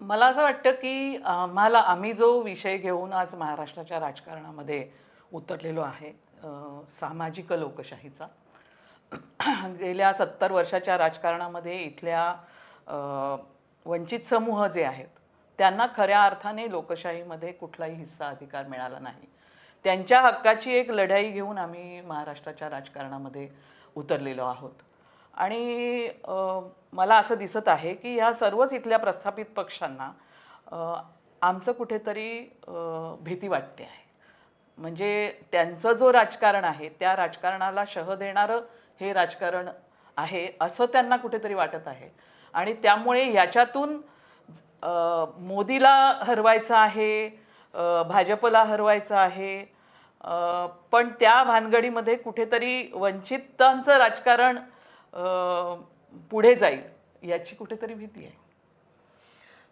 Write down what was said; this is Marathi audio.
मला असं वाटतं की आम्हाला आम्ही जो विषय घेऊन आज महाराष्ट्राच्या राजकारणामध्ये उतरलेलो आहे सामाजिक लोकशाहीचा गेल्या सत्तर वर्षाच्या राजकारणामध्ये इथल्या वंचित समूह जे आहेत त्यांना खऱ्या अर्थाने लोकशाहीमध्ये कुठलाही हिस्सा अधिकार मिळाला नाही. त्यांच्या हक्काची एक लढाई घेऊन आम्ही महाराष्ट्राच्या राजकारणामध्ये उतरलेलो आहोत. आणि मला असं दिसत आहे की ह्या सर्वच इथल्या प्रस्थापित पक्षांना आमचं कुठेतरी भीती वाटते आहे. म्हणजे त्यांचं जो राजकारण आहे त्या राजकारणाला शह देणारं हे राजकारण आहे असं त्यांना कुठेतरी वाटत आहे. आणि त्यामुळे ह्याच्यातून मोदीला हरवायचं आहे भाजपला हरवायचं आहे पण त्या भानगडीमध्ये कुठेतरी वंचितांचं राजकारण पुढे जाईल याची कुठेतरी भीती आहे.